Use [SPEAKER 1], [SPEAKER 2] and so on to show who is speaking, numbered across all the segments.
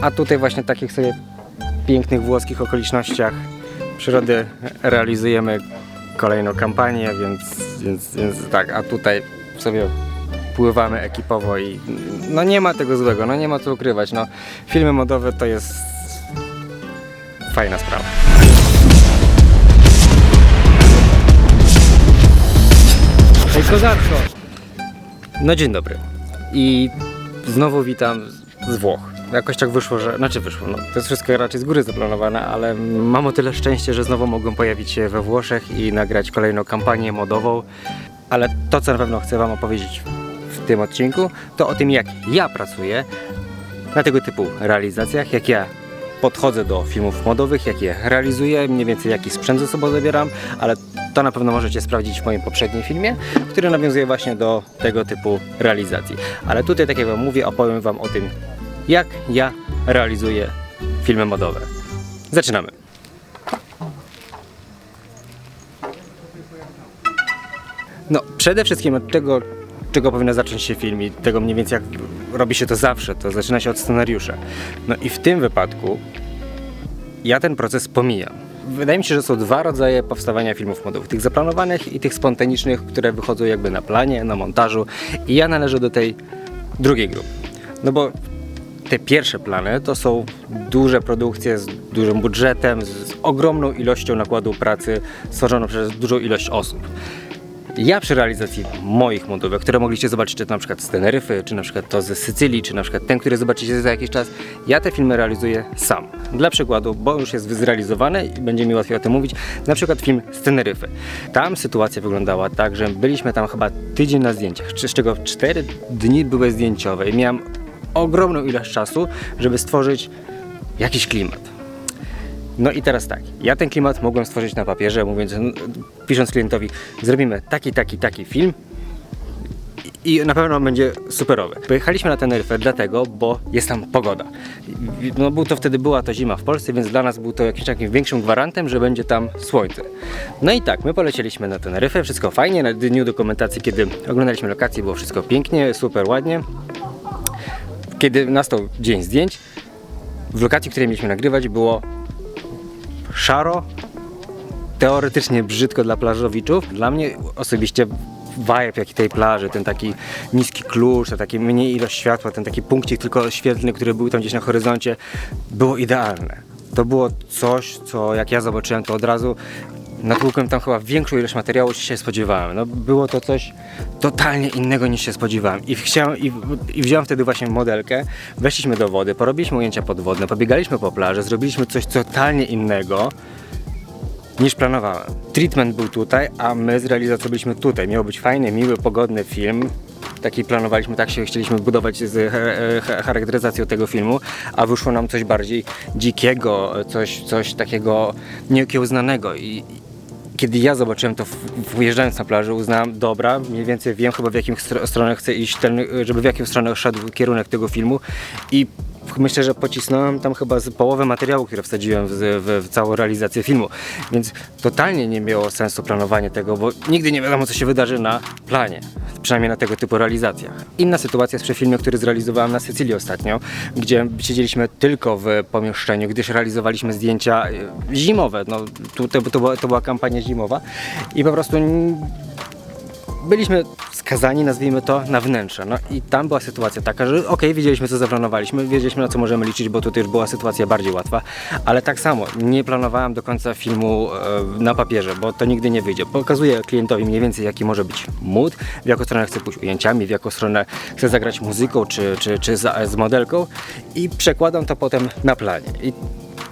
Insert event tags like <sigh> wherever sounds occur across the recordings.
[SPEAKER 1] A tutaj właśnie takich sobie pięknych włoskich okolicznościach przyrody realizujemy kolejną kampanię, więc, więc, więc tak, a tutaj sobie pływamy ekipowo i no nie ma tego złego, no nie ma co ukrywać, no filmy modowe to jest fajna sprawa. Hej kozacko! No dzień dobry. I znowu witam z Włoch. Jakoś tak wyszło, że. Znaczy wyszło, no to jest wszystko raczej z góry zaplanowane, ale mam o tyle szczęście, że znowu mogłem pojawić się we Włoszech i nagrać kolejną kampanię modową. Ale to, co na pewno chcę Wam opowiedzieć w tym odcinku, to o tym, jak ja pracuję na tego typu realizacjach, jak ja podchodzę do filmów modowych, jak je realizuję, mniej więcej jaki sprzęt ze sobą zabieram, ale to na pewno możecie sprawdzić w moim poprzednim filmie, który nawiązuje właśnie do tego typu realizacji. Ale tutaj, tak jak Wam mówię, opowiem Wam o tym, jak ja realizuję filmy modowe. Zaczynamy. No, przede wszystkim od tego, czego powinno zacząć się film i tego mniej więcej jak robi się to zawsze, to zaczyna się od scenariusza. No i w tym wypadku ja ten proces pomijam. Wydaje mi się, że są dwa rodzaje powstawania filmów modowych. Tych zaplanowanych i tych spontanicznych, które wychodzą jakby na planie, na montażu. I ja należę do tej drugiej grupy. No bo te pierwsze plany to są duże produkcje z dużym budżetem, z, ogromną ilością nakładu pracy stworzoną przez dużą ilość osób. Ja przy realizacji moich montówek, które mogliście zobaczyć czy to na przykład z Teneryfy, czy na przykład to ze Sycylii, czy na przykład ten, który zobaczycie za jakiś czas, ja te filmy realizuję sam. Dla przykładu, bo już jest zrealizowany i będzie mi łatwiej o tym mówić, na przykład film z Teneryfy. Tam sytuacja wyglądała tak, że byliśmy tam chyba tydzień na zdjęciach, z czego 4 dni były zdjęciowe i miałem ogromną ilość czasu, żeby stworzyć jakiś klimat. No i teraz tak, ja ten klimat mogłem stworzyć na papierze, mówiąc, pisząc klientowi, zrobimy taki, taki, taki film i na pewno będzie superowy. Pojechaliśmy na Teneryfę dlatego, bo jest tam pogoda. No był to wtedy, była to zima w Polsce, więc dla nas był to jakimś takim większym gwarantem, że będzie tam słońce. No i tak, my polecieliśmy na Teneryfę, wszystko fajnie, na dniu dokumentacji, kiedy oglądaliśmy lokację, było wszystko pięknie, super ładnie. Kiedy nastał dzień zdjęć, w lokacji, której mieliśmy nagrywać, było szaro, teoretycznie brzydko dla plażowiczów. Dla mnie osobiście vibe jaki tej plaży, ten taki niski klucz, ta taki mniej ilość światła, ten taki punkcik tylko świetlny, który był tam gdzieś na horyzoncie, było idealne. To było coś, co jak ja zobaczyłem, to od razu natłukłem tam chyba większą ilość materiału niż się spodziewałem. No, było to coś totalnie innego niż się spodziewałem. I, chciałem, i, I wziąłem wtedy właśnie modelkę, weszliśmy do wody, porobiliśmy ujęcia podwodne, pobiegaliśmy po plaży, zrobiliśmy coś totalnie innego niż planowałem. Treatment był tutaj, a my z realizacją byliśmy tutaj. Miał być fajny, miły, pogodny film. Taki planowaliśmy, tak się chcieliśmy budować z e, e, charakteryzacją tego filmu, a wyszło nam coś bardziej dzikiego, coś, coś takiego nieokiełznanego i kiedy ja zobaczyłem to w- wjeżdżając na plażę, uznałem, dobra, mniej więcej wiem chyba w jakim stro- stronę chcę iść, ten, żeby w jaką stronę szedł kierunek tego filmu i myślę, że pocisnąłem tam chyba z połowę materiału, które wsadziłem w, w, w całą realizację filmu, więc totalnie nie miało sensu planowanie tego, bo nigdy nie wiadomo co się wydarzy na planie, przynajmniej na tego typu realizacjach. Inna sytuacja jest przy filmie, który zrealizowałem na Sycylii ostatnio, gdzie siedzieliśmy tylko w pomieszczeniu, gdyż realizowaliśmy zdjęcia e, zimowe, no to, to, była, to była kampania zimowa i po prostu byliśmy skazani, nazwijmy to, na wnętrze. No i tam była sytuacja taka, że okej, wiedzieliśmy co zaplanowaliśmy, wiedzieliśmy na co możemy liczyć, bo tutaj już była sytuacja bardziej łatwa, ale tak samo nie planowałem do końca filmu e, na papierze, bo to nigdy nie wyjdzie. Pokazuję klientowi mniej więcej jaki może być mood, w jaką stronę chcę pójść ujęciami, w jaką stronę chcę zagrać muzyką czy, czy, czy z modelką i przekładam to potem na planie. I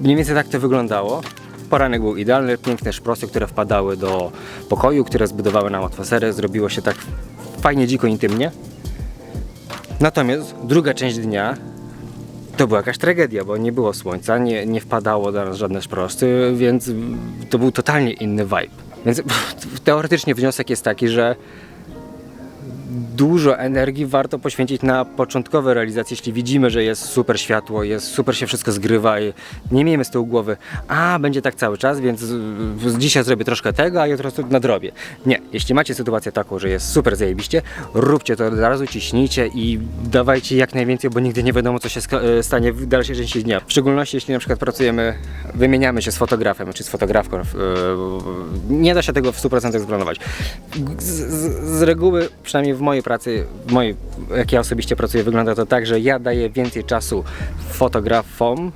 [SPEAKER 1] mniej więcej tak to wyglądało. Poranek był idealny, piękne szprosy, które wpadały do pokoju, które zbudowały nam atmosferę, zrobiło się tak fajnie, dziko, intymnie. Natomiast druga część dnia to była jakaś tragedia, bo nie było słońca, nie, nie wpadało do nas żadne szprosy, więc to był totalnie inny vibe. Więc <laughs> teoretycznie wniosek jest taki, że dużo energii warto poświęcić na początkowe realizacje, jeśli widzimy, że jest super światło, jest super się wszystko zgrywa i nie miejmy z tyłu głowy, a będzie tak cały czas, więc dzisiaj zrobię troszkę tego, a jutro nadrobię. Nie, jeśli macie sytuację taką, że jest super zajebiście, róbcie to od razu, ciśnijcie i dawajcie jak najwięcej, bo nigdy nie wiadomo, co się e, stanie w dalszej części dnia. W szczególności, jeśli na przykład pracujemy, wymieniamy się z fotografem czy z fotografką, e, nie da się tego w 100% zplanować. Z, z, z reguły, przynajmniej w mojej pracy, w mojej, jak ja osobiście pracuję, wygląda to tak, że ja daję więcej czasu fotografom,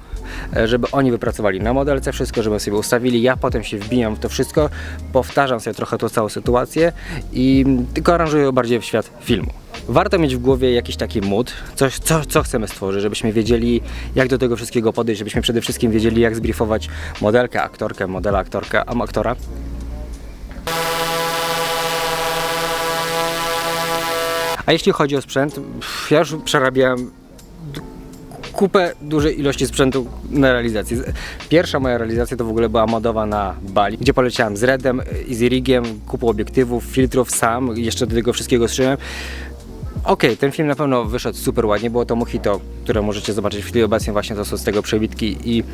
[SPEAKER 1] e, żeby oni wypracowali na modelce wszystko, żeby sobie ustawili. Ja potem się wbijam w to wszystko, powtarzam sobie trochę tą całą sytuację i tylko aranżuję bardziej w świat filmu. Warto mieć w głowie jakiś taki mood, coś, co, co chcemy stworzyć, żebyśmy wiedzieli, jak do tego wszystkiego podejść, żebyśmy przede wszystkim wiedzieli, jak zbriefować modelkę, aktorkę, modela, aktorkę, aktora. A jeśli chodzi o sprzęt, ja już przerabiałem kupę dużej ilości sprzętu na realizację. Pierwsza moja realizacja to w ogóle była modowa na Bali, gdzie poleciałem z Redem i z Rigiem, kupą obiektywów, filtrów sam, jeszcze do tego wszystkiego szyłem. Okej, ten film na pewno wyszedł super ładnie, było to Mojito, które możecie zobaczyć w chwili obecnej, właśnie to są z tego przebitki i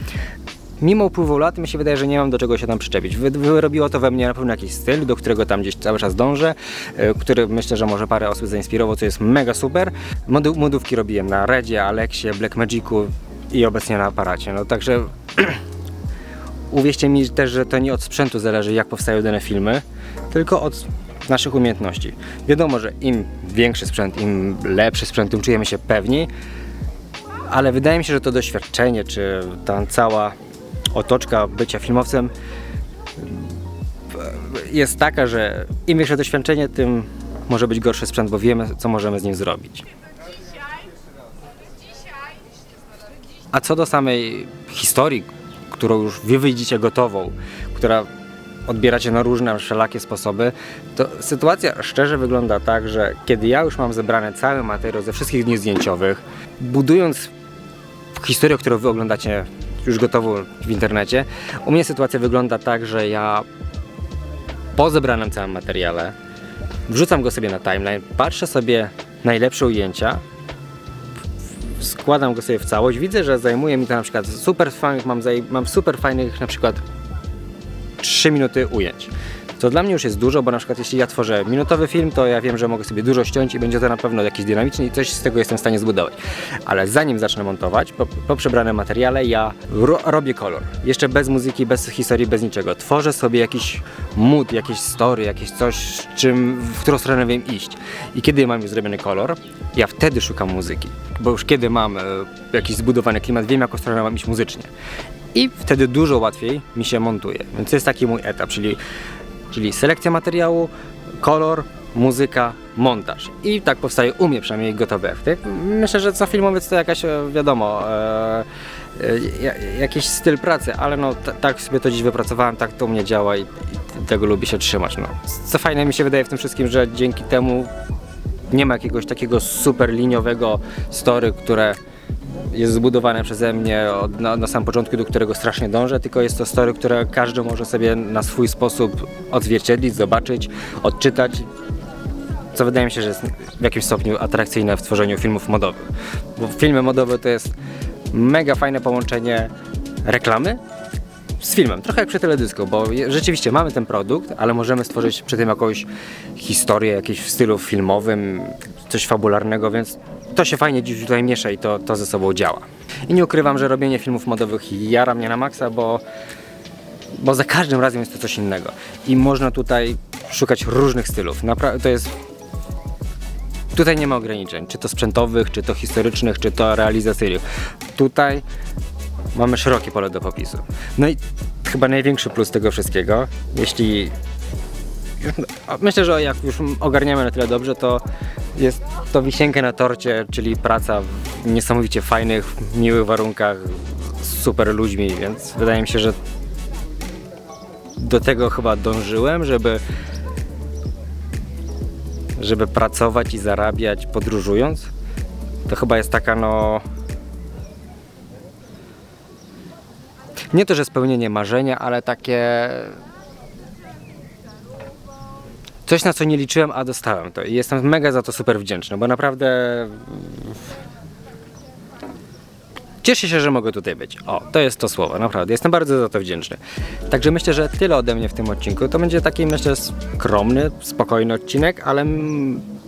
[SPEAKER 1] mimo upływu lat mi się wydaje, że nie mam do czego się tam przyczepić. Wy- Wyrobiło to we mnie na pewno jakiś styl, do którego tam gdzieś cały czas dążę, e, który myślę, że może parę osób zainspirował, co jest mega super. Modu- Modówki robiłem na Redzie, Alexie, Blackmagicu i obecnie na aparacie. No także <clears throat> uwierzcie mi też, że to nie od sprzętu zależy, jak powstają dane filmy, tylko od naszych umiejętności. Wiadomo, że im większy sprzęt, im lepszy sprzęt, tym czujemy się pewniej, ale wydaje mi się, że to doświadczenie, czy ta cała otoczka bycia filmowcem jest taka, że im większe doświadczenie, tym może być gorszy sprzęt, bo wiemy, co możemy z nim zrobić. A co do samej historii, którą już wy widzicie gotową, która odbieracie na różne, wszelakie sposoby, to sytuacja szczerze wygląda tak, że kiedy ja już mam zebrany cały materiał ze wszystkich dni zdjęciowych, budując historię, którą wy oglądacie już gotową w internecie, u mnie sytuacja wygląda tak, że ja po zebranym całym materiale wrzucam go sobie na timeline, patrzę sobie najlepsze ujęcia, składam go sobie w całość, widzę, że zajmuje mi to na przykład super fajnych, mam, mam super fajnych na przykład 3 minuty ujęć. To dla mnie już jest dużo, bo na przykład jeśli ja tworzę minutowy film, to ja wiem, że mogę sobie dużo ściąć i będzie to na pewno jakiś dynamiczny i coś z tego jestem w stanie zbudować. Ale zanim zacznę montować, po, po przebranym materiale, ja ro, robię kolor. Jeszcze bez muzyki, bez historii, bez niczego. Tworzę sobie jakiś mood, jakieś story, jakieś coś, z czym, w którą stronę wiem iść. I kiedy mam już zrobiony kolor, ja wtedy szukam muzyki. Bo już kiedy mam e, jakiś zbudowany klimat, wiem, jaką stronę mam iść muzycznie i wtedy dużo łatwiej mi się montuje. Więc to jest taki mój etap, czyli, czyli selekcja materiału, kolor, muzyka, montaż. I tak powstaje u mnie przynajmniej gotowy efekt. Myślę, że co filmowiec to jakaś, e, wiadomo, e, e, ja- jakiś styl pracy, ale no tak sobie to dziś wypracowałem, tak to u mnie działa i, i tego lubię się trzymać. No. Co fajne mi się wydaje w tym wszystkim, że dzięki temu nie ma jakiegoś takiego super liniowego story, które jest zbudowane przeze mnie od, na, na samym początku, do którego strasznie dążę, tylko jest to story, które każdy może sobie na swój sposób odzwierciedlić, zobaczyć, odczytać, co wydaje mi się, że jest w jakimś stopniu atrakcyjne w tworzeniu filmów modowych. Bo filmy modowe to jest mega fajne połączenie reklamy z filmem, trochę jak przy teledysku, bo rzeczywiście mamy ten produkt, ale możemy stworzyć przy tym jakąś historię, jakieś w stylu filmowym, coś fabularnego, więc to się fajnie dziś tutaj miesza i to, to ze sobą działa. I nie ukrywam, że robienie filmów modowych jara mnie na maksa, bo, bo za każdym razem jest to coś innego. I można tutaj szukać różnych stylów. Napra- to jest Tutaj nie ma ograniczeń, czy to sprzętowych, czy to historycznych, czy to realizacyjnych. Tutaj mamy szerokie pole do popisu. No i chyba największy plus tego wszystkiego, jeśli <laughs> myślę, że jak już ogarniamy na tyle dobrze, to jest to wisienkę na torcie, czyli praca w niesamowicie fajnych, miłych warunkach, z super ludźmi, więc wydaje mi się, że do tego chyba dążyłem, żeby żeby pracować i zarabiać podróżując. To chyba jest taka no nie to, że spełnienie marzenia, ale takie coś, na co nie liczyłem, a dostałem to. I jestem mega za to super wdzięczny, bo naprawdę Cieszę się, że mogę tutaj być. O, to jest to słowo, naprawdę. Jestem bardzo za to wdzięczny. Także myślę, że tyle ode mnie w tym odcinku. To będzie taki, myślę, skromny, spokojny odcinek, ale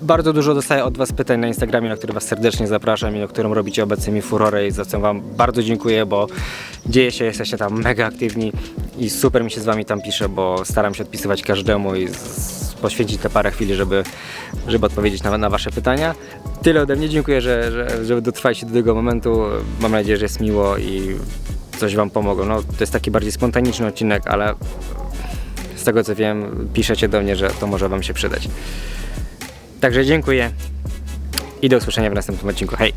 [SPEAKER 1] bardzo dużo dostaję od Was pytań na Instagramie, na które Was serdecznie zapraszam i na którym robicie obecnie mi furorę i za co Wam bardzo dziękuję, bo dzieje się, jesteście tam mega aktywni i super mi się z Wami tam pisze, bo staram się odpisywać każdemu i z, poświęcić te parę chwili, żeby, żeby odpowiedzieć na, na Wasze pytania. Tyle ode mnie, dziękuję, że, że, że dotrwaliście do tego momentu. Mam nadzieję, że jest miło i coś Wam pomogło. No, to jest taki bardziej spontaniczny odcinek, ale z tego co wiem, piszecie do mnie, że to może Wam się przydać. Także dziękuję i do usłyszenia w następnym odcinku. Hej!